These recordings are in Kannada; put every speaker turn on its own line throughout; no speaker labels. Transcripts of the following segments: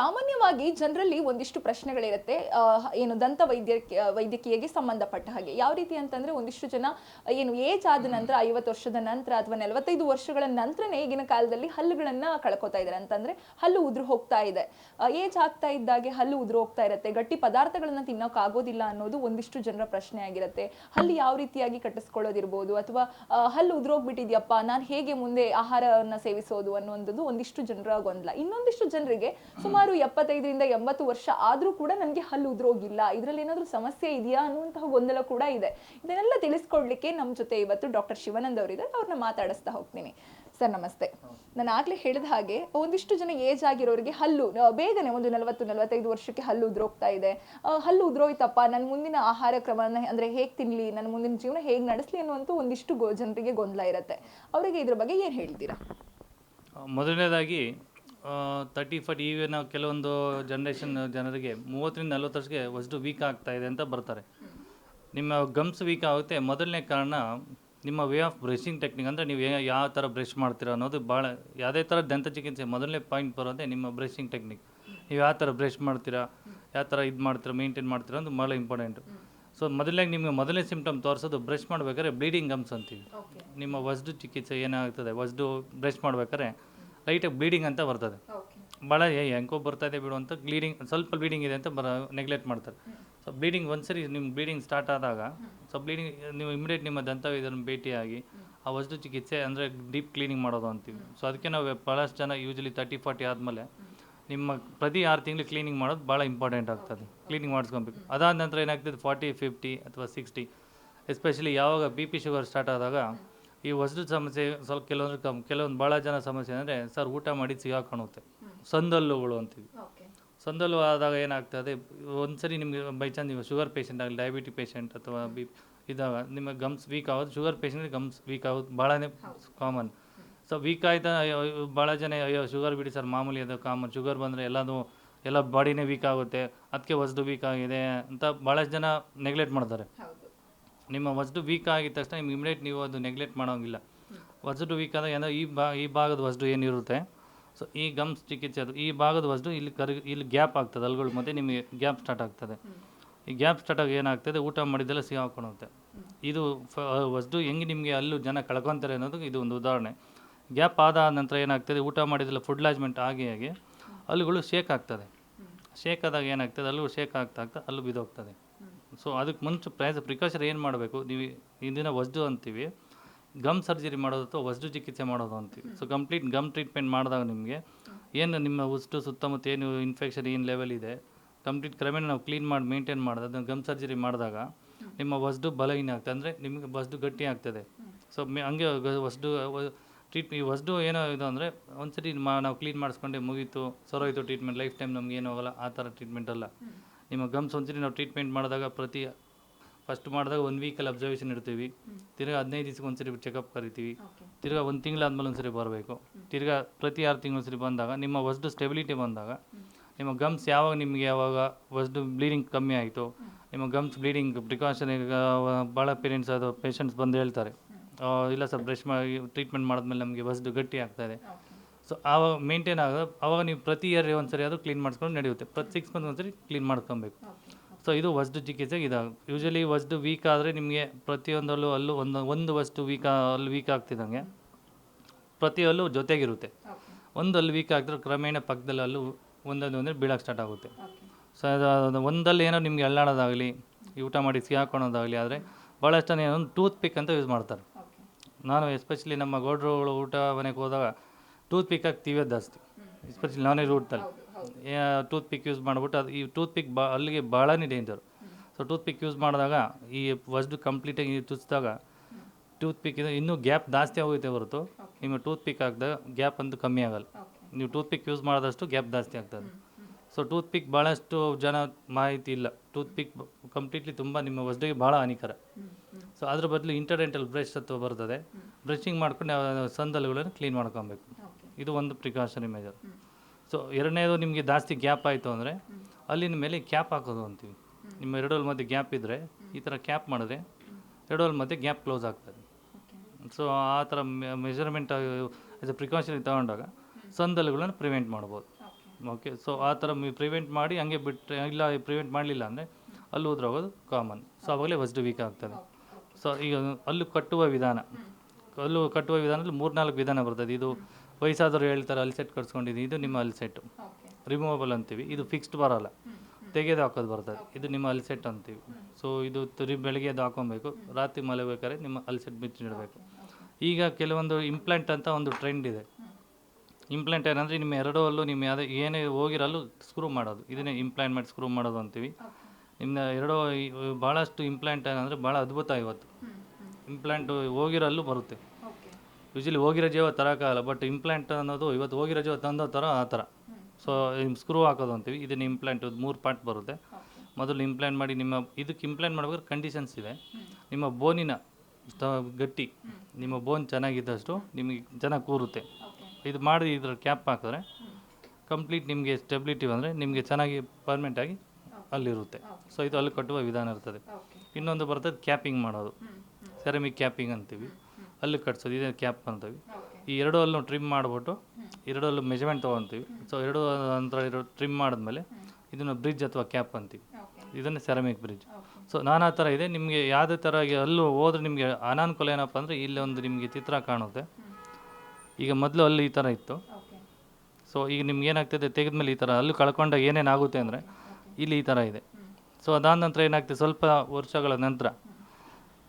ಸಾಮಾನ್ಯವಾಗಿ ಜನರಲ್ಲಿ ಒಂದಿಷ್ಟು ಪ್ರಶ್ನೆಗಳಿರುತ್ತೆ. ಏನು ದಂತ ವೈದ್ಯ ವೈದ್ಯಕೀಯಗೆ ಸಂಬಂಧಪಟ್ಟ ಹಾಗೆ. ಯಾವ ರೀತಿ ಅಂತಂದ್ರೆ ಒಂದಿಷ್ಟು ಜನ ಏನು ಏಜ್ ಆದ ನಂತರ ಐವತ್ತು ವರ್ಷದ ನಂತರ ಅಥವಾ ನಲವತ್ತೈದು ವರ್ಷಗಳ ನಂತರನೇ ಈಗಿನ ಕಾಲದಲ್ಲಿ ಹಲ್ಲುಗಳನ್ನ ಕಳ್ಕೊತಾ ಇದ್ದಾರೆ ಅಂತಂದ್ರೆ ಹಲ್ಲು ಉದುರು ಹೋಗ್ತಾ ಇದೆ. ಏಜ್ ಆಗ್ತಾ ಇದ್ದಾಗೆ ಹಲ್ಲು ಉದುರು ಹೋಗ್ತಾ ಇರುತ್ತೆ. ಗಟ್ಟಿ ಪದಾರ್ಥಗಳನ್ನ ತಿನ್ನೋಕೆ ಆಗೋದಿಲ್ಲ ಅನ್ನೋದು ಒಂದಿಷ್ಟು ಜನರ ಪ್ರಶ್ನೆ ಆಗಿರುತ್ತೆ. ಹಲ್ಲು ಯಾವ ರೀತಿಯಾಗಿ ಕಟ್ಟಿಸ್ಕೊಳ್ಳೋದಿರ್ಬೋದು? ಅಥವಾ ಹಲ್ಲು ಹಲ್ಲು ಉದುರೋಗ್ಬಿಟ್ಟಿದ್ಯಪ್ಪ ನಾನು ಹೇಗೆ ಮುಂದೆ ಆಹಾರವನ್ನ ಸೇವಿಸೋದು ಅನ್ನೋದು ಒಂದಿಷ್ಟು ಜನರ ಗೊಂದಲ. ಇನ್ನೊಂದಿಷ್ಟು ಜನರಿಗೆ ಸುಮಾರು ಎಪ್ಪತ್ತೈದರಿಂದ ಎಂಬತ್ತು ವರ್ಷ ಆದರೂ ಕೂಡ ನನಗೆ ಹಲ್ಲು ಉದುರೋಗಿಲ್ಲ. ಇದರಲ್ಲಿ ಏನಾದರೂ ಸಮಸ್ಯೆ ಇದೆಯಾ ಅನ್ನುವಂತಹ ಗೊಂದಲ ಕೂಡ ಇದೆ. ಇದನ್ನೆಲ್ಲ ತಿಳಿಸ್ಕೊಡ್ಲಿಕ್ಕೆ ನಮ್ಮ ಜೊತೆ ಇವತ್ತು ಡಾಕ್ಟರ್ ಶಿವನಂದ್ ಅವರಿದ್ದಾರೆ. ಅವ್ರನ್ನ ಮಾತಾಡಿಸ್ತಾ ಹೋಗ್ತೀನಿ. ಸರ್, ನಮಸ್ತೆ. ನಾನು ಆಗಲೇ ಹೇಳಿದ ಹಾಗೆ ಒಂದಿಷ್ಟು ಜನ ಏಜ್ ಆಗಿರೋರಿಗೆ ಹಲ್ಲು ಬೇಗನೆ ಒಂದು ನಲವತ್ತು, ನಲವತ್ತೈದು ವರ್ಷಕ್ಕೆ ಹಲ್ಲು ಉದುರೋಗ್ತಾ ಇದೆ. ಹಲ್ಲು ಉದುರೋಯ್ತಪ್ಪ ನನ್ನ ಮುಂದಿನ ಆಹಾರ ಕ್ರಮನ ಅಂದ್ರೆ ಹೇಗೆ ತಿನ್ಲಿ ನನ್ನ ಮುಂದಿನ ಜೀವನ ಹೇಗೆ ನಡೆಸಲಿ ಅನ್ನುವಂಥ ಒಂದಿಷ್ಟು ಜನರಿಗೆ ಗೊಂದಲ ಇರುತ್ತೆ. ಅವರಿಗೆ ಇದ್ರ ಬಗ್ಗೆ ಏನು ಹೇಳ್ತೀರಾ
ಮೊದಲನೇದಾಗಿ ತರ್ಟಿ ಫಾರ್ಟಿ ಈಗ ನಾವು ಕೆಲವೊಂದು ಜನ್ರೇಷನ್ ಜನರಿಗೆ ಮೂವತ್ತರಿಂದ ನಲ್ವತ್ತು ವರ್ಷಕ್ಕೆ ವಸ್ತು ವೀಕ್ ಆಗ್ತಾ ಇದೆ ಅಂತ ಬರ್ತಾರೆ. ನಿಮ್ಮ ಗಮ್ಸ್ ವೀಕ್ ಆಗುತ್ತೆ. ಮೊದಲನೇ ಕಾರಣ ನಿಮ್ಮ ವೇ ಆಫ್ ಬ್ರಷಿಂಗ್ ಟೆಕ್ನಿಕ್ ಅಂದರೆ ನೀವು ಯಾವ ಥರ ಬ್ರಷ್ ಮಾಡ್ತೀರಾ ಅನ್ನೋದು ಭಾಳ ಯಾವುದೇ ಥರ ದಂತ ಚಿಕಿತ್ಸೆ ಮೊದಲನೇ ಪಾಯಿಂಟ್ ಬರೋದೇ ನಿಮ್ಮ ಬ್ರಷಿಂಗ್ ಟೆಕ್ನಿಕ್ ನೀವು ಯಾವ ಥರ ಬ್ರಷ್ ಮಾಡ್ತೀರಾ ಯಾವ ಥರ ಇದು ಮಾಡ್ತೀರಾ ಮೇಂಟೈನ್ ಮಾಡ್ತೀರಾ ಅಂದ್ರೆ ಭಾಳ ಇಂಪಾರ್ಟೆಂಟು ಸೊ ಮೊದಲನೇ ನಿಮಗೆ ಮೊದಲನೇ ಸಿಂಪ್ಟಮ್ ತೋರಿಸೋದು ಬ್ರಷ್ ಮಾಡ್ಬೇಕಾದ್ರೆ ಬ್ಲೀಡಿಂಗ್ ಗಮ್ಸ್ ಅಂತೀವಿ. ನಿಮ್ಮ ವಸ್ಡು ಚಿಕಿತ್ಸೆ ಏನಾಗ್ತದೆ? ವಸ್ಡು ಬ್ರಷ್ ಮಾಡ್ಬೇಕಾದ್ರೆ ಲೈಟಾಗಿ ಬ್ಲೀಡಿಂಗ್ ಅಂತ ಬರ್ತದೆ. ಭಾಳ ಏ ಹೆಂಗೋ ಬರ್ತಾ ಇದೆ ಬಿಡು ಅಂತ ಬ್ಲೀಡಿಂಗ್ ಸ್ವಲ್ಪ ಬ್ಲೀಡಿಂಗ್ ಇದೆ ಅಂತ ಬರ ನೆಗ್ಲೆಕ್ಟ್ ಮಾಡ್ತಾರೆ. ಸೊ ಬ್ಲೀಡಿಂಗ್ ಒಂದ್ಸರಿ ನಿಮ್ಮ ಬ್ಲೀಡಿಂಗ್ ಸ್ಟಾರ್ಟ್ ಆದಾಗ ಸೊ ಬ್ಲೀಡಿಂಗ್ ನೀವು ಇಮಿಡಿಯೇಟ್ ನಿಮ್ಮ ದಂತ ಇದನ್ನು ಭೇಟಿಯಾಗಿ ಆ ವಸ್ತು ಚಿಕಿತ್ಸೆ ಅಂದರೆ ಡೀಪ್ ಕ್ಲೀನಿಂಗ್ ಮಾಡೋದು ಅಂತೀವಿ. ಸೊ ಅದಕ್ಕೆ ನಾವು ಭಾಳಷ್ಟು ಜನ ಯೂಜ್ಲಿ ತರ್ಟಿ ಫಾರ್ಟಿ ಆದಮೇಲೆ ನಿಮ್ಮ ಪ್ರತಿ ಆರು ತಿಂಗಳು ಕ್ಲೀನಿಂಗ್ ಮಾಡೋದು ಭಾಳ ಇಂಪಾರ್ಟೆಂಟ್ ಆಗ್ತದೆ. ಕ್ಲೀನಿಂಗ್ ಮಾಡಿಸ್ಕೊಬೇಕು. ಅದಾದ ನಂತರ ಏನಾಗ್ತದೆ ಫಾರ್ಟಿ ಫಿಫ್ಟಿ ಅಥವಾ ಸಿಕ್ಸ್ಟಿ ಎಸ್ಪೆಷಲಿ ಯಾವಾಗ ಬಿ ಪಿ ಶುಗರ್ ಸ್ಟಾರ್ಟ್ ಆದಾಗ ಈ ವಸ್ತು ಸಮಸ್ಯೆ ಸ್ವಲ್ಪ ಕೆಲವೊಂದು ಕಮ್ ಕೆಲವೊಂದು ಭಾಳ ಜನ ಸಮಸ್ಯೆ ಅಂದರೆ ಸರ್ ಊಟ ಮಾಡಿ ಸಿಗಾಕೊಳುತ್ತೆ ಸಂದಲ್ಲುಗಳು ಅಂತೀವಿ. ಸಂದಲ್ಲು ಆದಾಗ ಏನಾಗ್ತದೆ ಒಂದ್ಸರಿ ನಿಮಗೆ ಬೈ ಚಾನ್ಸ್ ನೀವು ಶುಗರ್ ಪೇಷಂಟ್ ಆಗಲಿ ಡಯಾಬಿಟಿ ಪೇಷಂಟ್ ಅಥವಾ ಬಿ ಇದಾಗ ನಿಮ್ಮ ಗಮ್ಸ್ ವೀಕ್ ಆಗೋದು ಶುಗರ್ ಪೇಷಂಟ್ಗೆ ಗಮ್ಸ್ ವೀಕ್ ಆಗೋದು ಭಾಳನೇ ಕಾಮನ್ ಸೊ ವೀಕ್ ಆಯ್ತಾ ಅಯ್ಯೋ, ಭಾಳ ಜನ ಅಯ್ಯೋ ಶುಗರ್ ಬಿಡಿ ಸರ್ ಮಾಮೂಲಿ ಅದು ಕಾಮನ್ ಶುಗರ್ ಬಂದರೆ ಎಲ್ಲದು ಎಲ್ಲ ಬಾಡಿನೇ ವೀಕ್ ಆಗುತ್ತೆ ಅದಕ್ಕೆ ಹೊಸದು ವೀಕ್ ಆಗಿದೆ ಅಂತ ಭಾಳಷ್ಟು ಜನ ನೆಗ್ಲೆಕ್ಟ್ ಮಾಡ್ತಾರೆ. ನಿಮ್ಮ ವಸ್ಡು ವೀಕ್ ಆಗಿದ ತಕ್ಷಣ ನಿಮ್ಗೆ ಇಮಿಡಿಯೇಟ್ ನೀವು ಅದು ನೆಗ್ಲೆಕ್ಟ್ ಮಾಡೋಂಗಿಲ್ಲ. ವಸ್ಡು ವೀಕ್ ಆದಾಗ ಏನೋ ಈ ಬಾ, ಈ ಭಾಗದ ವಜ್ಡು ಏನಿರುತ್ತೆ? ಸೊ ಈ ಗಮ್ಸ್ ಚಿಕಿತ್ಸೆ ಅದು. ಈ ಭಾಗದ ವಸ್ಡು ಇಲ್ಲಿ ಕರ್ ಇಲ್ಲಿ ಗ್ಯಾಪ್ ಆಗ್ತದೆ, ಅಲ್ಗಳು ಮತ್ತೆ ನಿಮಗೆ ಗ್ಯಾಪ್ ಸ್ಟಾರ್ಟ್ ಆಗ್ತದೆ. ಈ ಗ್ಯಾಪ್ ಸ್ಟಾರ್ಟ್ ಆಗಿ ಏನಾಗ್ತದೆ? ಊಟ ಮಾಡಿದ್ದೆಲ್ಲ ಸಿಗಾಕೊಳ್ಳುತ್ತೆ ಇದು ಫ ವಜ್ಡು ಹೆಂಗೆ ನಿಮಗೆ ಅಲ್ಲೂ ಜನ ಕಳ್ಕೊತಾರೆ ಅನ್ನೋದು ಇದು ಒಂದು ಉದಾಹರಣೆ. ಗ್ಯಾಪ್ ಆದ ನಂತರ ಏನಾಗ್ತದೆ? ಊಟ ಮಾಡಿದ್ದೆಲ್ಲ ಫುಡ್ ಲಾಜ್ಮೆಂಟ್ ಆಗಿ ಆಗಿ ಅಲ್ಲುಗಳು ಶೇಕ್ ಆಗ್ತದೆ. ಶೇಕ್ ಆದಾಗ ಏನಾಗ್ತದೆ? ಅಲ್ಲೂ ಶೇಕ್ ಆಗ್ತಾ ಆಗ್ತಾ ಅಲ್ಲೂ ಬಿದ್ದೋಗ್ತದೆ. ಸೊ ಅದಕ್ಕೆ ಮುಂಚೆ ಪ್ರಯಾಸ ಪ್ರಿಕಾಷನ್ ಏನು ಮಾಡಬೇಕು? ನೀವು ಇಂದಿನ ವಸ್ಡು ಅಂತೀವಿ. ಗಮ್ ಸರ್ಜರಿ ಮಾಡೋದು ಅಥವಾ ವಸ್ದು ಚಿಕಿತ್ಸೆ ಮಾಡೋದು ಅಂತೀವಿ. ಸೊ ಕಂಪ್ಲೀಟ್ ಗಮ್ ಟ್ರೀಟ್ಮೆಂಟ್ ಮಾಡಿದಾಗ ನಿಮಗೆ ಏನು ನಿಮ್ಮ ಉಸ್ಟು ಸುತ್ತಮುತ್ತ ಏನು ಇನ್ಫೆಕ್ಷನ್ ಏನು ಲೆವೆಲ್ ಇದೆ ಕಂಪ್ಲೀಟ್ ಕ್ರಮೇಣ ನಾವು ಕ್ಲೀನ್ ಮಾಡಿ ಮೇಂಟೈನ್ ಮಾಡಿದೆ ಅದನ್ನು ಗಮ್ ಸರ್ಜರಿ ಮಾಡಿದಾಗ ನಿಮ್ಮ ವಸ್ದು ಬಲಹೀನ ಆಗ್ತದೆ. ಅಂದರೆ ನಿಮಗೆ ವಸ್ದು ಗಟ್ಟಿ ಆಗ್ತದೆ. ಸೊ ಹಂಗೆ ವಸ್ದು ಟ್ರೀಟ್ ಈ ವಸ್ಡು ಏನೋ ಇದು ಅಂದರೆ ಒಂದು ಸರಿ ಮಾ ನಾವು ಕ್ಲೀನ್ ಮಾಡಿಸ್ಕೊಂಡೆ ಮುಗೀತು ಸರೋಯ್ತು ಟ್ರೀಟ್ಮೆಂಟ್ ಲೈಫ್ ಟೈಮ್ ನಮ್ಗೆ ಏನೂ ಆಗಲ್ಲ, ಆ ಥರ ಟ್ರೀಟ್ಮೆಂಟ್ ಅಲ್ಲ. ನಿಮ್ಮ ಗಮ್ಸ್ ಒಂದ್ಸರಿ ನಾವು ಟ್ರೀಟ್ಮೆಂಟ್ ಮಾಡಿದಾಗ ಪ್ರತಿ ಫಸ್ಟ್ ಮಾಡಿದಾಗ ಒಂದು ವೀಕಲ್ಲಿ ಅಬ್ಸರ್ವೇಷನ್ ಇಡ್ತೀವಿ. ತಿರ್ಗಾ ಹದಿನೈದು ದಿವ್ಸಕ್ಕೆ ಒಂದ್ಸರಿ ಚೆಕಪ್ ಕರಿತೀವಿ. ತಿರ್ಗಾ ಒಂದು ತಿಂಗಳಾದ್ಮೇಲೆ ಒಂದ್ಸರಿ ಬರಬೇಕು. ತಿರ್ಗಾ ಪ್ರತಿ ಆರು ತಿಂಗಳು ಸರಿ ಬಂದಾಗ ನಿಮ್ಮ ವಸ್ಡು ಸ್ಟೆಬಿಲಿಟಿ ಬಂದಾಗ ನಿಮ್ಮ ಗಮ್ಸ್ ಯಾವಾಗ ನಿಮಗೆ ಯಾವಾಗ ವಸ್ಡು ಬ್ಲೀಡಿಂಗ್ ಕಮ್ಮಿ ಆಯಿತು ನಿಮ್ಮ ಗಮ್ಸ್ ಬ್ಲೀಡಿಂಗ್ ಪ್ರಿಕಾಷನ್ ಈಗ ಭಾಳ ಪೇರೆಂಟ್ಸ್ ಅದು ಪೇಷಂಟ್ಸ್ ಬಂದು ಹೇಳ್ತಾರೆ. ಇಲ್ಲ ಸರ್ ಬ್ರಷ್ ಮಾಡಿ ಟ್ರೀಟ್ಮೆಂಟ್ ಮಾಡಿದ್ಮೇಲೆ ನಮಗೆ ವಸ್ಡು ಗಟ್ಟಿ ಆಗ್ತಾಯಿದೆ ಸೊ ಆವಾಗ ಮೇಂಟೈನ್ ಆಗ ಆವಾಗ ನೀವು ಪ್ರತಿ ಇಯರ್ ಒಂದ್ಸರಿ ಅದು ಕ್ಲೀನ್ ಮಾಡಿಸ್ಕೊಂಡು ನಡೆಯುತ್ತೆ. ಪ್ರತಿ ಸಿಕ್ಸ್ ಮಂತ್ ಒಂದ್ಸರಿ ಕ್ಲೀನ್ ಮಾಡ್ಕೊಬೇಕು ಸೊ ಇದು ವಸ್ತು ಚಿಕಿತ್ಸೆಗೆ ಇದಾಗ ಯೂಶಲಿ ವಸ್ತು ವೀಕ್ ಆದರೆ ನಿಮಗೆ ಪ್ರತಿಯೊಂದಲ್ಲೂ ಅಲ್ಲೂ ಒಂದು ಒಂದು ವಸ್ಟು ವೀಕ್ ಅಲ್ಲಿ ವೀಕ್ ಆಗ್ತಿದ್ದಂಗೆ. ಪ್ರತಿಯಲ್ಲೂ ಜೊತೆಗಿರುತ್ತೆ. ಒಂದು ಅಲ್ಲಿ ವೀಕ್ ಆಗ್ತಾರೆ ಕ್ರಮೇಣ ಪಕ್ಕದಲ್ಲಿ ಅಲ್ಲೂ ಒಂದೊಂದು ಒಂದೇ ಬೀಳಕ್ಕೆ ಸ್ಟಾರ್ಟ್ ಆಗುತ್ತೆ. ಸೊ ಅದು ಒಂದಲ್ಲಿ ಏನೋ ನಿಮಗೆ ಅಳ್ಳಾಡೋದಾಗಲಿ ಊಟ ಮಾಡಿ ಸಿಗಾಕೊಳ್ಳೋದಾಗಲಿ ಆದರೆ ಭಾಳಷ್ಟು ಏನೋ ಒಂದು ಟೂತ್ ಪಿಕ್ ಅಂತ ಯೂಸ್ ಮಾಡ್ತಾರೆ. ನಾನು ಎಸ್ಪೆಷಲಿ ನಮ್ಮ ಗೌಡ್ರುಗಳು ಊಟ ಮನೆಗೆ ಹೋದಾಗ ಟೂತ್ ಪಿಕ್ ಹಾಕಿ ಅದು ಜಾಸ್ತಿ. ಎಸ್ಪೆಷಲಿ ನಾನೇ ರೂಟಲ್ಲಿ ಟೂತ್ ಪಿಕ್ ಯೂಸ್ ಮಾಡಿಬಿಟ್ಟು ಅದು ಈ ಟೂತ್ ಪಿಕ್ ಬಾ ಅಲ್ಲಿಗೆ ಭಾಳನೇ ಡೇಂಜರು ಸೊ ಟೂತ್ ಪಿಕ್ ಯೂಸ್ ಮಾಡಿದಾಗ ಈ ವಸ್ತು ಕಂಪ್ಲೀಟಾಗಿ ಚುಚ್ಚಿದಾಗ ಟೂತ್ ಪಿಕ್ ಇನ್ನೂ ಗ್ಯಾಪ್ ಜಾಸ್ತಿ ಆಗೋಯ್ತೆ ಹೊರತು. ನಿಮ್ಮ ಟೂತ್ ಪಿಕ್ ಹಾಕಿದಾಗ ಗ್ಯಾಪ್ ಅಂತೂ ಕಮ್ಮಿ ಆಗಲ್ಲ. ನೀವು ಟೂತ್ ಪಿಕ್ ಯೂಸ್ ಮಾಡಿದಷ್ಟು ಗ್ಯಾಪ್ ಜಾಸ್ತಿ ಆಗ್ತದೆ. ಸೊ ಟೂತ್ ಪಿಕ್ ಭಾಳಷ್ಟು ಜನ ಮಾಹಿತಿ ಇಲ್ಲ. ಟೂತ್ ಪಿಕ್ ಕಂಪ್ಲೀಟ್ಲಿ ತುಂಬ ನಿಮ್ಮ ವಸ್ಡಿಗೆ ಭಾಳ ಹಾನಿಕರ. ಸೊ ಅದ್ರ ಬದಲು ಇಂಟರ್ಡೆಂಟಲ್ ಬ್ರಷ್ ಅಥವಾ ಬರ್ತದೆ. ಬ್ರಷಿಂಗ್ ಮಾಡ್ಕೊಂಡು ಸಂದಲ್ಗಳನ್ನು ಕ್ಲೀನ್ ಮಾಡ್ಕೊಬೇಕು. ಇದು ಒಂದು ಪ್ರಿಕಾಷನಿ ಮೆಜರ್ ಸೊ ಎರಡನೇದು ನಿಮಗೆ ಜಾಸ್ತಿ ಗ್ಯಾಪ್ ಆಯಿತು ಅಂದರೆ, ಅಲ್ಲಿನ ಮೇಲೆ ಕ್ಯಾಪ್ ಹಾಕೋದು ಅಂತೀವಿ. ನಿಮ್ಮ ಎರಡೋಲ್ ಮಧ್ಯೆ ಗ್ಯಾಪ್ ಇದ್ದರೆ ಈ ಥರ ಕ್ಯಾಪ್ ಮಾಡಿದ್ರೆ ಎರಡೋಲ್ ಮಧ್ಯೆ ಗ್ಯಾಪ್ ಕ್ಲೋಸ್ ಆಗ್ತದೆ. ಸೊ ಆ ಥರ ಮೆಜರ್ಮೆಂಟ್ ಆಸ್ ಎ ಪ್ರಿಕಾಷನ್ ತೊಗೊಂಡಾಗ ಸಂದಲ್ಗಳನ್ನು ಪ್ರಿವೆಂಟ್ ಮಾಡ್ಬೋದು. ಓಕೆ ಸೊ ಆ ಥರ ಪ್ರಿವೆಂಟ್ ಮಾಡಿ, ಹಂಗೆ ಬಿಟ್ಟರೆ ಇಲ್ಲ ಪ್ರಿವೆಂಟ್ ಮಾಡಲಿಲ್ಲ ಅಂದರೆ ಅಲ್ಲಿ ಹೋದ್ರೆ ಹೋಗೋದು ಕಾಮನ್ ಸೊ ಆವಾಗಲೇ ಫಸ್ಟ್ ವೀಕ್ ಆಗ್ತದೆ. ಸೊ ಈಗ ಅಲ್ಲೂ ಕಟ್ಟುವ ವಿಧಾನ. ಅಲ್ಲೂ ಕಟ್ಟುವ ವಿಧಾನದಲ್ಲಿ ಮೂರ್ನಾಲ್ಕು ವಿಧಾನ ಬರ್ತದೆ. ಇದು ವಯಸ್ಸಾದವರು ಹೇಳ್ತಾರೆ ಅಲ್ಲಿ ಸೆಟ್ ಕಟ್ಸ್ಕೊಂಡಿದ್ದೀನಿ ಇದು ನಿಮ್ಮ ಅಲ್ಲಿ ಸೆಟ್ಟು ರಿಮೂವಬಲ್ ಅಂತೀವಿ. ಇದು ಫಿಕ್ಸ್ಡ್ ಬರಲ್ಲ. ತೆಗೆದು ಹಾಕೋದು ಬರ್ತದೆ. ಇದು ನಿಮ್ಮ ಅಲ್ಸೆಟ್ ಸೆಟ್ ಅಂತೀವಿ. ಸೊ ಇದು ತುರಿ ಬೆಳಗ್ಗೆ ಅದು ಹಾಕೊಬೇಕು. ರಾತ್ರಿ ಮಲಗಬೇಕಾದ್ರೆ ನಿಮ್ಮ ಅಲ್ಸೆಟ್ ಸೆಟ್ ಬಿಚ್ಚಿಡಬೇಕು ಈಗ ಕೆಲವೊಂದು ಇಂಪ್ಲಾಂಟ್ ಅಂತ ಒಂದು ಟ್ರೆಂಡ್ ಇದೆ. ಇಂಪ್ಲಾಂಟ್ ಏನಂದರೆ ನಿಮ್ಮ ಎರಡೂ ಅಲ್ಲೂ ನಿಮ್ಮ ಯಾವುದೇ ಏನೇ ಹೋಗಿರಲ್ಲೂ ಸ್ಕ್ರೂ ಮಾಡೋದು. ಇದನ್ನೇ ಇಂಪ್ಲಾಂಟ್ ಮಾಡಿ ಸ್ಕ್ರೂ ಮಾಡೋದು ಅಂತೀವಿ. ನಿಮ್ಮ ಎರಡೂ ಭಾಳಷ್ಟು ಇಂಪ್ಲಾಂಟ್ ಏನಂದರೆ ಭಾಳ ಅದ್ಭುತ ಇವತ್ತು. ಇಂಪ್ಲಾಂಟ್ ಹೋಗಿರಲ್ಲೂ ಬರುತ್ತೆ. ಯೂಶಲಿ ಹೋಗಿರೋ ಜೀವ ತರೋಕ್ಕಾಗಲ್ಲ ಬಟ್ ಇಂಪ್ಲಾಂಟ್ ಅನ್ನೋದು ಇವತ್ತು ಹೋಗಿರೋ ಜೀವ ತಂದೋ ಥರ ಆ ಥರ ಸೊ ಸ್ಕ್ರೂ ಹಾಕೋದು ಅಂತೀವಿ ಇದನ್ನು ಇಂಪ್ಲಾಂಟ್ ಮೂರು ಪಾರ್ಟ್ ಬರುತ್ತೆ. ಮೊದಲು ಇಂಪ್ಲಾಂಟ್ ಮಾಡಿ ನಿಮ್ಮ ಇದಕ್ಕೆ ಇಂಪ್ಲಾಂಟ್ ಮಾಡ್ಬೇಕಾದ್ರೆ ಕಂಡೀಷನ್ಸ್ ಇದೆ ನಿಮ್ಮ ಬೋನಿನ ಗಟ್ಟಿ ನಿಮ್ಮ ಬೋನ್ ಚೆನ್ನಾಗಿದ್ದಷ್ಟು ನಿಮಗೆ ಚೆನ್ನಾಗಿ ಕೂರುತ್ತೆ. ಇದು ಮಾಡಿ ಇದ್ರ ಕ್ಯಾಪ್ ಹಾಕಿದ್ರೆ ಕಂಪ್ಲೀಟ್ ನಿಮಗೆ ಸ್ಟೆಬಿಲಿಟಿ ಅಂದರೆ ನಿಮಗೆ ಚೆನ್ನಾಗಿ ಪರ್ಮನೆಂಟಾಗಿ ಅಲ್ಲಿರುತ್ತೆ. ಸೊ ಇದು ಅಲ್ಲಿ ಕಟ್ಟುವ ವಿಧಾನ ಇರ್ತದೆ. ಇನ್ನೊಂದು ಬರ್ತದೆ ಕ್ಯಾಪಿಂಗ್ ಮಾಡೋದು. ಸೆರಮಿಕ್ ಕ್ಯಾಪಿಂಗ್ ಅಂತೀವಿ. ಅಲ್ಲಿ ಕಟ್ಸೋದು ಇದೇ ಕ್ಯಾಪ್ ಅಂತೀವಿ ಈ ಎರಡು ಅಲ್ಲೂ ಟ್ರಿಮ್ ಮಾಡಿಬಿಟ್ಟು ಎರಡು ಅಲ್ಲೂ ಮೆಜರ್ಮೆಂಟ್ ತೊಗೊತೀವಿ. ಸೊ ಎರಡು ನಂತರ ಇರೋ ಟ್ರಿಮ್ ಮಾಡಿದ್ಮೇಲೆ ಇದನ್ನು ಬ್ರಿಡ್ಜ್ ಅಥವಾ ಕ್ಯಾಪ್ ಅಂತೀವಿ. ಇದನ್ನು ಸೆರಮಿಕ್ ಬ್ರಿಡ್ಜ್ ಸೊ ನಾನಾ ಥರ ಇದೆ. ನಿಮಗೆ ಯಾವುದೇ ಥರ ಅಲ್ಲೂ ಹೋದ್ರೆ ನಿಮಗೆ ಅನಾನುಕೂಲ ಏನಪ್ಪ ಅಂದರೆ ಇಲ್ಲಿ ಒಂದು ನಿಮಗೆ ಚಿತ್ರ ಕಾಣುತ್ತೆ. ಈಗ ಮೊದಲು ಅಲ್ಲಿ ಈ ಥರ ಇತ್ತು. ಸೊ ಈಗ ನಿಮ್ಗೆ ಏನಾಗ್ತದೆ? ತೆಗೆದ್ಮೇಲೆ ಈ ಥರ ಅಲ್ಲೂ ಕಳ್ಕೊಂಡಾಗ ಏನೇನಾಗುತ್ತೆ ಅಂದರೆ ಇಲ್ಲಿ ಈ ಥರ ಇದೆ. ಸೊ ಅದಾದ ನಂತರ ಏನಾಗ್ತದೆ? ಸ್ವಲ್ಪ ವರ್ಷಗಳ ನಂತರ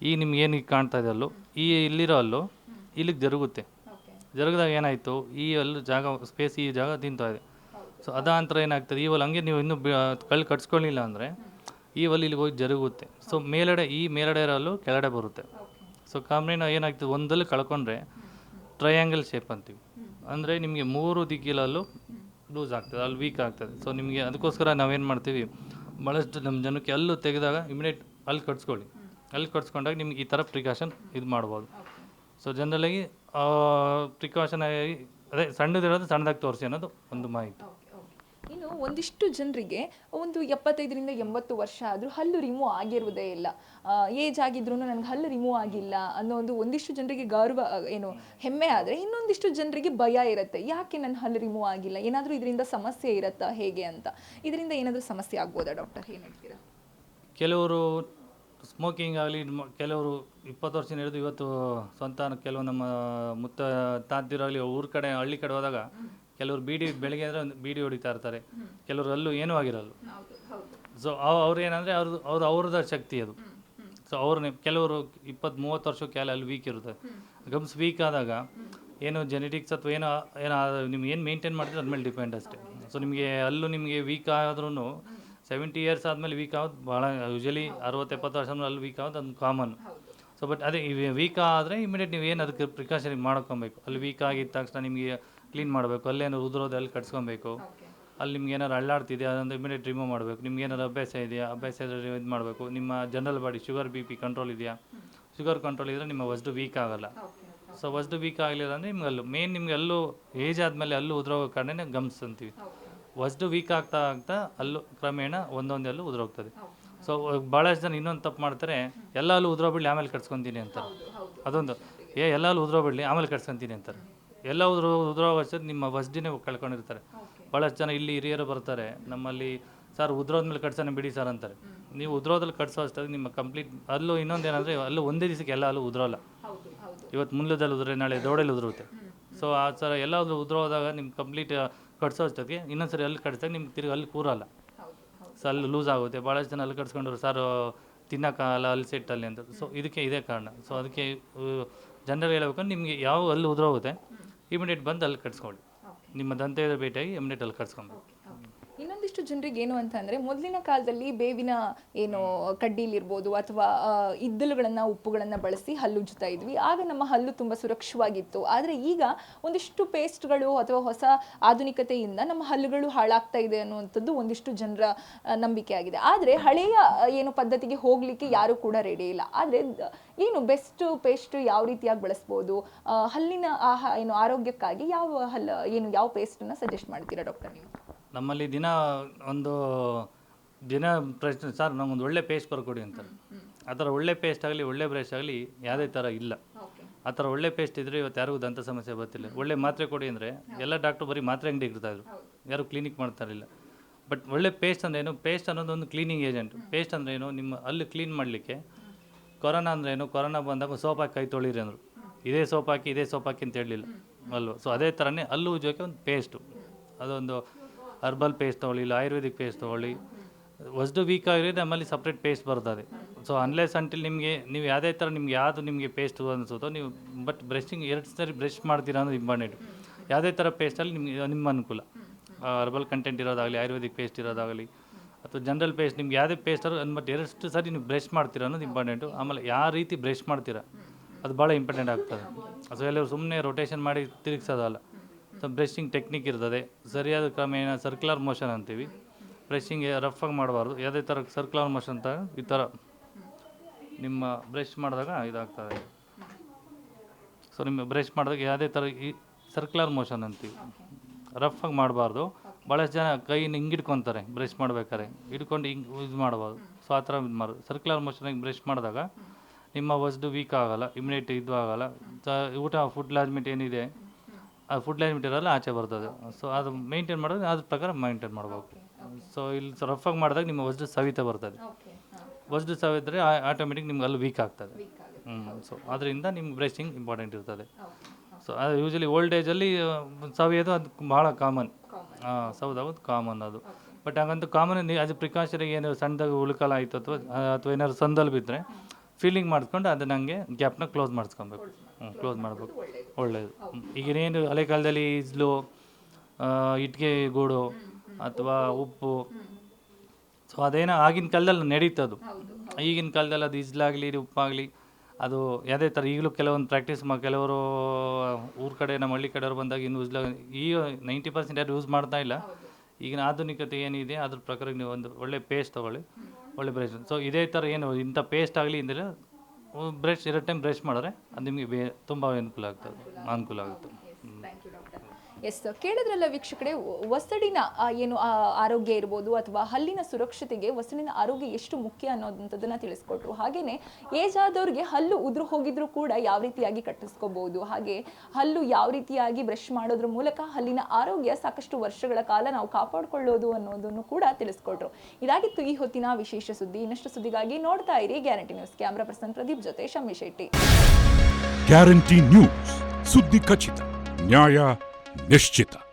ಈ ನಿಮ್ಗೆ ಏನು ಕಾಣ್ತಾ ಇದೆ ಅಲ್ಲೂ? ಈ ಇಲ್ಲಿರೋ ಅಲ್ಲೂ? ಇಲ್ಲಿಗೆ ಜರುಗುತ್ತೆ. ಜರುಗಿದಾಗ ಏನಾಯಿತು? ಈ ಅಲ್ಲೂ ಜಾಗ ಸ್ಪೇಸ್ ಈ ಜಾಗ ತಿಂತಾ ಇದೆ. ಸೊ ಅದಾಂತರ ನಂತರ ಏನಾಗ್ತದೆ? ಈ ಹೊಲ ಹಂಗೆ ನೀವು ಇನ್ನೂ ಕಳ್ಳು ಕಟ್ಸ್ಕೊಳ್ಳಿಲ್ಲ ಅಂದರೆ ಈ ಒಲ್ ಇಲ್ಲಿಗೆ ಹೋಗಿ ಜರುಗುತ್ತೆ. ಸೊ ಮೇಲಡೆ ಈ ಮೇಲಡೆ ಇರೋಲ್ಲೂ ಕೆಳಗಡೆ ಬರುತ್ತೆ. ಸೊ ಕಾಂಬಿನೇಷನ್ ಏನಾಗ್ತದೆ? ಒಂದಲ್ಲಿ ಕಳ್ಕೊಂಡ್ರೆ ಟ್ರಯಾಂಗಲ್ ಶೇಪ್ ಅಂತೀವಿ. ಅಂದರೆ ನಿಮಗೆ ಮೂರು ದಿಕ್ಕಿಲಲ್ಲೂ ಲೂಸ್ ಆಗ್ತದೆ ಅಲ್ಲಿ ವೀಕ್ ಆಗ್ತದೆ. ಸೊ ನಿಮಗೆ ಅದಕ್ಕೋಸ್ಕರ ನಾವೇನು ಮಾಡ್ತೀವಿ? ಭಾಳಷ್ಟು ನಮ್ಮ ಜನಕ್ಕೆ ಅಲ್ಲೂ ತೆಗೆದಾಗ ಇಮಿಡಿಯೇಟ್ ಅಲ್ಲಿ ಕಟ್ಸ್ಕೊಳ್ಳಿ. ಅಲ್ಲಿ ಕೊಡ್ಸ್ಕೊಂಡಾಗ ನಿಮ್ಗೆ ಈ ಥರ ಪ್ರಿಕಾಷನ್ ಇದು ಮಾಡ್ಬೋದು. ಸೊ ಜನರಲಾಗಿ ಪ್ರಿಕಾಷನ್ ಆಗಿ ಅದೇ ಸಣ್ಣದಿರೋದು ಸಣ್ಣದಾಗಿ ತೋರಿಸಿ ಅನ್ನೋದು ಒಂದು ಮಾಹಿತಿ.
ಇನ್ನು ಒಂದಿಷ್ಟು ಜನರಿಗೆ ಒಂದು ಎಪ್ಪತ್ತೈದರಿಂದ ಎಂಬತ್ತು ವರ್ಷ ಆದರೂ ಹಲ್ಲು ರಿಮೂವ್ ಆಗಿರುವುದೇ ಇಲ್ಲ. ಏಜ್ ಆಗಿದ್ರೂ ನನಗೆ ಹಲ್ಲು ರಿಮೂವ್ ಆಗಿಲ್ಲ ಅನ್ನೋ ಒಂದು ಒಂದಿಷ್ಟು ಜನರಿಗೆ ಗೌರವ ಏನು ಹೆಮ್ಮೆ ಆದರೆ ಇನ್ನೊಂದಿಷ್ಟು ಜನರಿಗೆ ಭಯ ಇರುತ್ತೆ. ಯಾಕೆ ನನ್ನ ಹಲ್ಲು ರಿಮೂವ್ ಆಗಿಲ್ಲ? ಏನಾದರೂ ಇದರಿಂದ ಸಮಸ್ಯೆ ಇರುತ್ತಾ? ಹೇಗೆ ಅಂತ. ಇದರಿಂದ ಏನಾದರೂ ಸಮಸ್ಯೆ ಆಗ್ಬೋದಾ ಡಾಕ್ಟರ್ ಏನು ಹೇಳ್ತೀರಾ?
ಕೆಲವರು ಸ್ಮೋಕಿಂಗ್ ಆಗಲಿ ಕೆಲವರು ಇಪ್ಪತ್ತು ವರ್ಷ ಹಿಡಿದು ಇವತ್ತು ಸ್ವಂತ ಕೆಲವು ನಮ್ಮ ಮುತ್ತ ತಾತಿರಾಗಲಿ ಊರ ಕಡೆ ಹಳ್ಳಿ ಕಡೆ ಹೋದಾಗ ಕೆಲವರು ಬೀಡಿ ಬೆಳಗ್ಗೆ ಅಂದರೆ ಒಂದು ಬೀಡಿ ಹೊಡಿತಾ ಇರ್ತಾರೆ. ಕೆಲವರು ಅಲ್ಲೂ ಏನೂ ಆಗಿರಲ್ಲ. ಸೊ ಅವ್ರು ಏನಂದರೆ ಅವ್ರದ್ದು ಅವ್ರು ಅವ್ರದ್ದು ಶಕ್ತಿ ಅದು. ಸೊ ಅವ್ರನ್ನ ಕೆಲವರು ಇಪ್ಪತ್ತು ಮೂವತ್ತು ವರ್ಷಕ್ಕೆ ಕೆಲ ಅಲ್ಲಿ ವೀಕ್ ಇರುತ್ತೆ. ಗಮ್ಸ್ ವೀಕ್ ಆದಾಗ ಏನು ಜೆನೆಟಿಕ್ಸ್ ಅಥವಾ ಏನೋ ಏನೋ ನಿಮ್ಗೆ ಏನು ಮೇಂಟೈನ್ ಮಾಡ್ತೀರಿ ಅದ್ಮೇಲೆ ಡಿಪೆಂಡ್ ಅಷ್ಟೇ. ಸೊ ನಿಮಗೆ ಅಲ್ಲೂ ನಿಮಗೆ ವೀಕ್ ಆದ್ರೂ ಸೆವೆಂಟಿ ಇಯರ್ಸ್ ಆದಮೇಲೆ ವೀಕ್ ಆಗೋದು ಭಾಳ ಯೂಶಲಿ ಅರವತ್ತು ಎಪ್ಪತ್ತು ವರ್ಷ ಆದ್ಮೇಲೆ ಅಲ್ಲಿ ವೀಕ್ ಆಗೋದು ಅದು ಕಾಮನ್ ಸೊ ಬಟ್ ಅದೇ ವೀಕ್ ಆದರೆ ಇಮಿಡಿಯೇಟ್ ನೀವು ಏನು ಅದಕ್ಕೆ ಪ್ರಿಕಾಷನ್ ಮಾಡ್ಕೊಬೇಕು? ಅಲ್ಲಿ ವೀಕ್ ಆಗಿದ್ದ ತಕ್ಷಣ ನಿಮಗೆ ಕ್ಲೀನ್ ಮಾಡಬೇಕು ಅಲ್ಲೇನು ಉದುರೋದು ಅಲ್ಲಿ ಕಟ್ಸ್ಕೊಬೇಕು. ಅಲ್ಲಿ ನಿಮ್ಗೆ ಏನಾರು ಅಳ್ಳಾಡ್ತಿದೆ ಅದನ್ನು ಇಮಿಡಿಯೇಟ್ ರಿಮೂವ್ ಮಾಡಬೇಕು. ನಿಮ್ಗೆ ಏನಾರು ಅಭ್ಯಾಸ ಇದೆಯಾ ಅಭ್ಯಾಸ ಇದ್ರೆ ಇದು ಮಾಡಬೇಕು. ನಿಮ್ಮ general body sugar B P control ಇದೆಯಾ? ಶುಗರ್ ಕಂಟ್ರೋಲ್ ಇದ್ದರೆ ನಿಮ್ಮ ವಸ್ತು ವೀಕ್ ಆಗೋಲ್ಲ. ಸೊ ವಸ್ತು ವೀಕ್ ಆಗಲಿಲ್ಲ ಅಂದರೆ ನಿಮ್ಗೆ ಅಲ್ಲೂ ಮೇನ್ ನಿಮ್ಗೆ ಅಲ್ಲೂ ಏಜ್ ಆದಮೇಲೆ ಅಲ್ಲೂ ಉದುರೋಗೋ ಕಾರಣನೇ ಗಮ್ಸ್ ಅಂತೀವಿ. ವಸ್ತು ವೀಕ್ ಆಗ್ತಾ ಆಗ್ತಾ ಅಲ್ಲೂ ಕ್ರಮೇಣ ಒಂದೊಂದಲ್ಲೂ ಉದುರೋಗ್ತದೆ. ಸೊ ಭಾಳಷ್ಟು ಜನ ಇನ್ನೊಂದು ತಪ್ಪು ಮಾಡ್ತಾರೆ ಎಲ್ಲ ಅಲ್ಲೂ ಉದುರೋಬಿಡ್ಲಿ ಆಮೇಲೆ ಕಟ್ಸ್ಕೊತೀನಿ ಅಂತಾರೆ. ಅದೊಂದು ಏ ಎಲ್ಲ ಅಲ್ಲೂ ಉದುರೋಬಿಡ್ಲಿ ಆಮೇಲೆ ಕಟ್ಸ್ಕೊತೀನಿ ಅಂತಾರೆ. ಎಲ್ಲ ಉದ್ರೋ ಉದ್ರೋ ವರ್ಷದ ನಿಮ್ಮ ವಸ್ಡಿನೇ ಕಳ್ಕೊಂಡಿರ್ತಾರೆ. ಭಾಳಷ್ಟು ಜನ ಇಲ್ಲಿ ಹಿರಿಯರು ಬರ್ತಾರೆ ನಮ್ಮಲ್ಲಿ ಸರ್ ಉದ್ರೋದ್ಮೇಲೆ ಕಟ್ಸೋಣ ಬಿಡಿ ಸರ್ ಅಂತಾರೆ. ನೀವು ಉದ್ರೋದಲ್ಲಿ ಕಟ್ಸೋ ಅಷ್ಟಾಗಿ ನಿಮ್ಮ ಕಂಪ್ಲೀಟ್ ಅಲ್ಲೂ ಇನ್ನೊಂದು ಏನಂದರೆ ಅಲ್ಲೂ ಒಂದೇ ದಿವಸಕ್ಕೆ ಎಲ್ಲ ಅಲ್ಲೂ ಉದುರೋಲ್ಲ. ಇವತ್ತು ಮುಂದೆದಲ್ಲಿ ಉದುರೆ ನಾಳೆ ದೌಡಲ್ಲಿ ಉದುರುತ್ತೆ. ಸೊ ಆ ಥರ ಎಲ್ಲಾದರೂ ಉದುರೋದಾಗ ನಿಮ್ಮ ಕಂಪ್ಲೀಟ್ ಕಟ್ಸೋ ಅಷ್ಟೊತ್ತಿಗೆ ಇನ್ನೊಂದ್ಸರಿ ಅಲ್ಲಿ ಕಟ್ಸಿದಾಗ ನಿಮ್ಗೆ ತಿರ್ಗಿ ಅಲ್ಲಿ ಕೂರಲ್ಲ. ಸೊ ಅಲ್ಲಿ ಲೂಸ್ ಆಗುತ್ತೆ. ಭಾಳಷ್ಟು ಜನ ಅಲ್ಲಿ ಕಟ್ಸ್ಕೊಂಡ್ರು ಸರ್ ತಿನ್ನೋಕ್ಕಾಗಲ್ಲ ಅಲ್ಲಿ ಸೆಟ್ ಅಲ್ಲಿ ಅಂತ. ಸೊ ಇದಕ್ಕೆ ಇದೇ ಕಾರಣ. ಸೊ ಅದಕ್ಕೆ ಜನರಲ್ಲಿ ಹೇಳ್ಬೇಕಂದ್ರೆ ನಿಮಗೆ ಯಾವ ಅಲ್ಲಿ ಉದುರೋಗುತ್ತೆ ಇಮಿಡಿಯೇಟ್ ಬಂದು ಅಲ್ಲಿ ಕಟ್ಸ್ಕೊಳ್ಳಿ. ನಿಮ್ಮ ದಂತೆ ಭೇಟಿಯಾಗಿ ಇಮಿಡಿಯೇಟ್ ಅಲ್ಲಿ ಕಟ್ಸ್ಕೊಬೇಕು
ಇನ್ನೊಂದಿಷ್ಟು ಜನರಿಗೆ ಏನು ಅಂತ ಅಂದರೆ ಮೊದಲಿನ ಕಾಲದಲ್ಲಿ ಬೇವಿನ ಏನು ಕಡ್ಡಿಲಿರ್ಬೋದು ಅಥವಾ ಇದ್ದಲುಗಳನ್ನು, ಉಪ್ಪುಗಳನ್ನು ಬಳಸಿ ಹಲ್ಲುಜ್ಜುತ್ತಾ ಇದ್ವಿ. ಆಗ ನಮ್ಮ ಹಲ್ಲು ತುಂಬ ಸುರಕ್ಷವಾಗಿತ್ತು. ಆದರೆ ಈಗ ಒಂದಿಷ್ಟು ಪೇಸ್ಟ್ಗಳು ಅಥವಾ ಹೊಸ ಆಧುನಿಕತೆಯಿಂದ ನಮ್ಮ ಹಲ್ಲುಗಳು ಹಾಳಾಗ್ತಾ ಇದೆ ಅನ್ನುವಂಥದ್ದು ಒಂದಿಷ್ಟು ಜನರ ನಂಬಿಕೆ ಆಗಿದೆ. ಆದರೆ ಹಳೆಯ ಏನು ಪದ್ಧತಿಗೆ ಹೋಗಲಿಕ್ಕೆ ಯಾರೂ ಕೂಡ ರೆಡಿ ಇಲ್ಲ. ಆದರೆ ಏನು ಬೆಸ್ಟ್ ಪೇಸ್ಟ್ ಯಾವ ರೀತಿಯಾಗಿ ಬಳಸ್ಬೋದು? ಹಲ್ಲಿನ ಆಹಾ, ಏನು ಆರೋಗ್ಯಕ್ಕಾಗಿ ಯಾವ ಹಲ್ಲ, ಏನು ಯಾವ ಪೇಸ್ಟನ್ನು ಸಜೆಸ್ಟ್ ಮಾಡ್ತೀರಾ ಡಾಕ್ಟರ್ ನೀವು?
ನಮ್ಮಲ್ಲಿ ದಿನ ಒಂದು ದಿನ ಪ್ರಶ್ನೆ ಸರ್ ನಮಗೊಂದು ಒಳ್ಳೆ ಪೇಸ್ಟ್ ಬರ್ಕೊಡಿ ಅಂತಾರೆ. ಆ ಥರ ಒಳ್ಳೆ ಪೇಸ್ಟ್ ಆಗಲಿ ಒಳ್ಳೆ ಬ್ರಷ್ ಆಗಲಿ ಯಾವುದೇ ಥರ ಇಲ್ಲ. ಆ ಥರ ಒಳ್ಳೆ ಪೇಸ್ಟ್ ಇದ್ದರೆ ಇವತ್ತು ಯಾರಿಗೂ ದಂತ ಸಮಸ್ಯೆ ಬರ್ತಿಲ್ಲ. ಒಳ್ಳೆ ಮಾತ್ರೆ ಕೊಡಿ ಅಂದರೆ ಎಲ್ಲ ಡಾಕ್ಟ್ರು ಬರೀ ಮಾತ್ರೆ ಅಂಗಡಿ ಇರ್ತಾಯಿದ್ರು. ಯಾರು ಕ್ಲಿನಿಕ್ ಮಾಡ್ತಾ ಇರಲಿಲ್ಲ ಬಟ್ ಒಳ್ಳೆ ಪೇಸ್ಟ್ ಅಂದ್ರೆ ಏನು? ಪೇಸ್ಟ್ ಅನ್ನೋದು ಒಂದು ಕ್ಲೀನಿಂಗ್ ಏಜೆಂಟ್ ಪೇಸ್ಟ್ ಅಂದ್ರೆ ಏನು? ನಿಮ್ಮ ಅಲ್ಲಿ ಕ್ಲೀನ್ ಮಾಡಲಿಕ್ಕೆ ಕೊರೋನಾ ಅಂದ್ರೆ ಏನು? ಕೊರೋನಾ ಬಂದಾಗ ಸೋಪ್ ಹಾಕಿ ಕೈ ತೊಳಿರಿ ಅಂದರು. ಇದೇ ಸೋಪ್ ಹಾಕಿ ಇದೇ ಸೋಪ್ ಹಾಕಿ ಅಂತ ಹೇಳಲಿಲ್ಲ. ಅಲ್ವ? ಸೊ ಅದೇ ಥರನೇ ಅಲ್ಲೂ ಉಜ್ಜೋಕೆ ಒಂದು ಪೇಸ್ಟು ಅದೊಂದು ಹರ್ಬಲ್ ಪೇಸ್ಟ್ ತೊಗೊಳ್ಳಿ, ಇಲ್ಲ ಆಯುರ್ವೇದಿಕ್ ಪೇಸ್ಟ್ ತೊಗೊಳ್ಳಿ. ವಸ್ಟು ವೀಕ್ ಆಗಿರೋದು ನಮ್ಮಲ್ಲಿ ಸಪ್ರೇಟ್ ಪೇಸ್ಟ್ ಬರ್ತದೆ. ಸೊ ಅನ್ಲೆಸ್ ಅಂಟಿಲ್ ನಿಮಗೆ, ನೀವು ಯಾವುದೇ ಥರ ನಿಮ್ಗೆ ಯಾವುದು ನಿಮಗೆ ಪೇಸ್ಟ್ ಅನಿಸುತ್ತೋ, ನೀವು ಬಟ್ ಬ್ರಷಿಂಗ್ ಎರಡು ಸರಿ ಬ್ರಷ್ ಮಾಡ್ತೀರಾ ಅನ್ನೋದು ಇಂಪಾರ್ಟೆಂಟ್ ಯಾವುದೇ ಥರ ಪೇಸ್ಟಲ್ಲಿ ನಿಮಗೆ ನಿಮ್ಮ ಅನುಕೂಲ. ಹರ್ಬಲ್ ಕಂಟೆಂಟ್ ಇರೋದಾಗಲಿ, ಆಯುರ್ವೇದಿಕ್ ಪೇಸ್ಟ್ ಇರೋದಾಗಲಿ, ಅಥವಾ ಜನರಲ್ ಪೇಸ್ಟ್ ನಿಮ್ಗೆ ಯಾವುದೇ ಪೇಸ್ಟ್ ಬಟ್ ಎರಡು ಸರಿ ನೀವು ಬ್ರಷ್ ಮಾಡ್ತೀರಾ ಅನ್ನೋದು ಇಂಪಾರ್ಟೆಂಟು ಆಮೇಲೆ ಯಾವ ರೀತಿ ಬ್ರಷ್ ಮಾಡ್ತೀರಾ, ಅದು ಭಾಳ ಇಂಪಾರ್ಟೆಂಟ್ ಆಗ್ತದೆ. ಸೊ ಎಲ್ಲರೂ ಸುಮ್ಮನೆ ರೊಟೇಷನ್ ಮಾಡಿ ತಿರುಗಿಸೋದಲ್ಲ. ಬ್ರಷಿಂಗ್ ಟೆಕ್ನಿಕ್ ಇರ್ತದೆ. ಸರಿಯಾದ ಕ್ರಮೇಣ ಸರ್ಕ್ಯುಲರ್ ಮೋಷನ್ ಅಂತೀವಿ. ಬ್ರಷಿಂಗ್ ರಫಾಗಿ ಮಾಡಬಾರ್ದು. ಯಾವುದೇ ಥರ ಸರ್ಕ್ಯುಲರ್ ಮೋಷನ್ ತ ಈ ಥರ ನಿಮ್ಮ ಬ್ರಷ್ ಮಾಡಿದಾಗ ಇದಾಗ್ತದೆ. ಸೊ ನಿಮ್ಮ ಬ್ರಷ್ ಮಾಡಿದಾಗ ಯಾವುದೇ ಥರ ಈ ಸರ್ಕ್ಯುಲರ್ ಮೋಷನ್ ಅಂತೀವಿ. ರಫಾಗಿ ಮಾಡಬಾರ್ದು. ಭಾಳಷ್ಟು ಜನ ಕೈನ ಹಿಂಗೆ ಹಿಡ್ಕೊತಾರೆ ಬ್ರಷ್ ಮಾಡ್ಬೇಕಾದ್ರೆ. ಹಿಡ್ಕೊಂಡು ಹಿಂಗೆ ಯೂಸ್ ಮಾಡ್ಬೋದು ಸೊ ಆ ಥರ ಇದು ಮಾಡೋದು ಸರ್ಕ್ಯುಲರ್ ಮೋಷನಾಗಿ ಬ್ರಷ್ ಮಾಡಿದಾಗ ನಿಮ್ಮ ವಸ್ದು ವೀಕ್ ಆಗೋಲ್ಲ ಇಮ್ಯುನಿಟಿ ಇದು ಆಗೋಲ್ಲ. ಊಟ ಫುಡ್ ಲಾಜ್ಮೆಂಟ್ ಏನಿದೆ ಆ ಫುಡ್ ಲೈನ್ ಇರಲ್ಲ ಆಚೆ ಬರ್ತದೆ. ಸೊ ಅದು ಮೇಂಟೈನ್ ಮಾಡಿದ್ರೆ ಅದ್ರ ಪ್ರಕಾರ ಮೇಂಟೈನ್ ಮಾಡಬೇಕು. ಸೊ ಇಲ್ಲಿ ರಫಾಗಿ ಮಾಡಿದಾಗ ನಿಮ್ಮ ವಜ್ರ ಸವಿತ ಬರ್ತದೆ. ವಜ್ರ ಸವಿದ್ರೆ ಆಟೋಮೆಟಿಕ್ ನಿಮ್ಗೆ ಅಲ್ಲಿ ವೀಕ್ ಆಗ್ತದೆ. ಹ್ಞೂ ಸೊ ಅದರಿಂದ ನಿಮ್ಮ ಬ್ರಷಿಂಗ್ ಇಂಪಾರ್ಟೆಂಟ್ ಇರ್ತದೆ. ಸೊ ಅದು ಯೂಶಲಿ ಓಲ್ಡ್ ಏಜಲ್ಲಿ ಸವಿಯೋದು ಅದು ಭಾಳ ಕಾಮನ್ ಹಾಂ ಸೌದಾಗೋದು ಕಾಮನ್ ಅದು. ಬಟ್ ಹಾಗಂತೂ ಕಾಮನ್ ಅದು ಪ್ರಿಕಾಷನಿಗೆ ಏನು ಸಣ್ಣದಾಗಿ ಉಳುಕಲ ಆಯಿತು ಅಥವಾ ಅಥವಾ ಏನಾದ್ರು ಸಂದಲ್ಲಿ ಬಿದ್ದರೆ ಫೀಲಿಂಗ್ ಮಾಡಿಸ್ಕೊಂಡು ಅದು ನನಗೆ ಗ್ಯಾಪ್ನ ಕ್ಲೋಸ್ ಮಾಡಿಸ್ಕೊಬೇಕು. ಕ್ಲೋಸ್ ಮಾಡಬೇಕು. ಒಳ್ಳೆಯದು ಈಗಿನೇನು ಹಳೆ ಕಾಲದಲ್ಲಿ ಇಸ್ಲು ಇಟ್ಟಿಗೆ ಗೂಡು ಅಥವಾ ಉಪ್ಪು. ಸೊ ಅದೇನೋ ಆಗಿನ ಕಾಲದಲ್ಲಿ ನಡೀತದು ಈಗಿನ ಕಾಲದಲ್ಲಿ ಅದು ಇಸ್ಲಾಗಲಿ ಉಪ್ಪಾಗಲಿ, ಅದು ಯಾವುದೇ ಥರ ಈಗಲೂ ಕೆಲವೊಂದು ಪ್ರಾಕ್ಟೀಸ್ ಮಾ, ಕೆಲವರು ಊರ ಕಡೆ, ನಮ್ಮ ಹಳ್ಳಿ ಕಡೆಯವ್ರು ಬಂದಾಗ ಇನ್ನು ಉಜ್ಲಾಗ ಈಗ ನೈಂಟಿ ಪರ್ಸೆಂಟ್ ಯಾರು ಯೂಸ್ ಮಾಡ್ತಾ ಇಲ್ಲ. ಈಗಿನ ಆಧುನಿಕತೆ ಏನಿದೆ, ಅದ್ರ ಪ್ರಕಾರ ನೀವು ಒಂದು ಒಳ್ಳೆ ಪೇಸ್ಟ್ ತೊಗೊಳ್ಳಿ. ಒಳ್ಳೆ ಪ್ರೈಸ್ ಸೊ ಇದೇ ಥರ ಏನು ಇಂಥ ಪೇಸ್ಟ್ ಆಗಲಿ ಅಂದರೆ ಬ್ರಷ್ ಎರಡು ಟೈಮ್ ಬ್ರಷ್ ಮಾಡಿದ್ರೆ ಅದು ನಿಮಗೆ ಬೇ ತುಂಬ ಅನುಕೂಲ ಆಗ್ತದೆ ಅನುಕೂಲ ಆಗುತ್ತೆ.
ಎಸ್ ಕೇಳಿದ್ರಲ್ಲ ವೀಕ್ಷಕರೇ ಒಸಡಿನ ಏನು ಆರೋಗ್ಯ ಇರ್ಬೋದು ಅಥವಾ ಹಲ್ಲಿನ ಸುರಕ್ಷತೆಗೆ ಒಸಡಿನ ಆರೋಗ್ಯ ಎಷ್ಟು ಮುಖ್ಯ ಅನ್ನೋದಂಥದ್ದನ್ನ ತಿಳಿಸ್ಕೊಟ್ರು. ಹಾಗೇನೆ, ಏಜ್ ಆದವ್ರಿಗೆ ಹಲ್ಲು ಉದುರು ಹೋಗಿದ್ರು ಕೂಡ ಯಾವ ರೀತಿಯಾಗಿ ಕಟ್ಟಿಸ್ಕೋಬಹುದು ಹಾಗೆ ಹಲ್ಲು ಯಾವ ರೀತಿಯಾಗಿ ಬ್ರಷ್ ಮಾಡೋದ್ರ ಮೂಲಕ ಹಲ್ಲಿನ ಆರೋಗ್ಯ ಸಾಕಷ್ಟು ವರ್ಷಗಳ ಕಾಲ ನಾವು ಕಾಪಾಡಿಕೊಳ್ಳೋದು ಅನ್ನೋದನ್ನು ಕೂಡ ತಿಳಿಸ್ಕೊಟ್ರು. ಇದಾಗಿತ್ತು ಈ ಹೊತ್ತಿನ ವಿಶೇಷ ಸುದ್ದಿ. ಇನ್ನಷ್ಟು ಸುದ್ದಿಗಾಗಿ ನೋಡ್ತಾ ಇರಿ guarantee news. Camera person Pradeep ಜೊತೆ ಶಮ್ಮಿ ಶೆಟ್ಟಿ
ಗ್ಯಾರಂಟಿ ನ್ಯೂಸ್. ಸುದ್ದಿ ಖಚಿತ. ನ್ಯಾಯ Mesquita.